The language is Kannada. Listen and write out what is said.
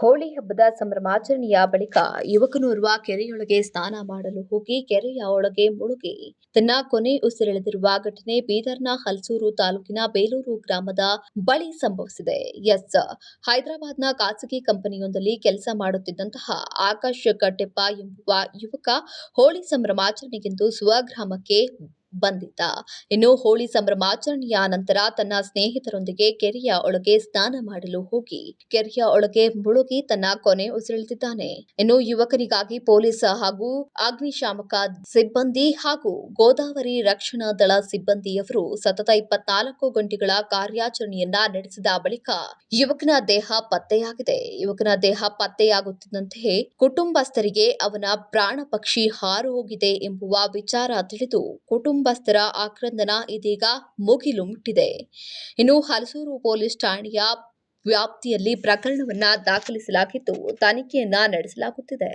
ಹೋಳಿ ಹಬ್ಬದ ಸಂಭ್ರಮಾಚರಣೆಯ ಬಳಿಕ ಯುವಕನೋರ್ವ ಕೆರೆಯೊಳಗೆ ಸ್ನಾನ ಮಾಡಲು ಹೋಗಿ ಕೆರೆಯ ಒಳಗೆ ಮುಳುಗಿ. ತನ್ನ ಕೊನೆ ಉಸಿರೆಳೆದಿರುವ ಘಟನೆ ಬೀದರ್ನ ಹಲ್ಸೂರು ತಾಲೂಕಿನ ಬೇಲೂರು ಗ್ರಾಮದ ಬಳಿ ಸಂಭವಿಸಿದೆ. ಎಸ್. ಹೈದರಾಬಾದ್ನ ಖಾಸಗಿ ಕಂಪನಿಯೊಂದಲ್ಲಿ ಕೆಲಸ ಮಾಡುತ್ತಿದ್ದಂತಹ ಆಕಾಶ್ ಕಟ್ಟೆಪ್ಪ ಎಂಬುವ ಯುವಕ ಹೋಳಿ ಸಂಭ್ರಮಾಚರಣೆಗೆಂದು ಸ್ವಗ್ರಾಮಕ್ಕೆ ಬಂದಿದ್ದ. ಇನ್ನು ಹೋಳಿ ಸಂಭ್ರಮಾಚರಣೆಯ ನಂತರ ತನ್ನ ಸ್ನೇಹಿತರೊಂದಿಗೆ ಕೆರೆಯ ಒಳಗೆ ಸ್ನಾನ ಮಾಡಲು ಹೋಗಿ, ಕೆರೆಯ ಒಳಗೆ ಮುಳುಗಿ ತನ್ನ ಕೊನೆ ಉಸಿರೆಳೆದಿದ್ದಾನೆ. ಇನ್ನು ಯುವಕನಿಗಾಗಿ ಪೊಲೀಸ್ ಹಾಗೂ ಅಗ್ನಿಶಾಮಕ ಸಿಬ್ಬಂದಿ ಹಾಗೂ ಗೋದಾವರಿ ರಕ್ಷಣಾ ದಳ ಸಿಬ್ಬಂದಿಯವರು ಸತತ ಇಪ್ಪತ್ನಾಲ್ಕು ಗಂಟೆಗಳ ಕಾರ್ಯಾಚರಣೆಯನ್ನ ನಡೆಸಿದ ಬಳಿಕ ಯುವಕನ ದೇಹ ಪತ್ತೆಯಾಗಿದೆ. ಯುವಕನ ದೇಹ ಪತ್ತೆಯಾಗುತ್ತಿದ್ದಂತೆ ಕುಟುಂಬಸ್ಥರಿಗೆ ಅವನ ಪ್ರಾಣ ಪಕ್ಷಿ ಹಾರು ಹೋಗಿದೆ ಎಂಬುವ ವಿಚಾರ ತಿಳಿದು ಕುಟುಂಬಸ್ಥರ ಆಕ್ರಂದನ ಇದೀಗ ಮುಗಿಲು ಮುಟ್ಟಿದೆ ಇನ್ನು ಹಲಸೂರು ಪೊಲೀಸ್ ಠಾಣೆಯ ವ್ಯಾಪ್ತಿಯಲ್ಲಿ ಪ್ರಕರಣವನ್ನ ದಾಖಲಿಸಲಾಗಿದ್ದು ತನಿಖೆಯನ್ನ ನಡೆಸಲಾಗುತ್ತಿದೆ.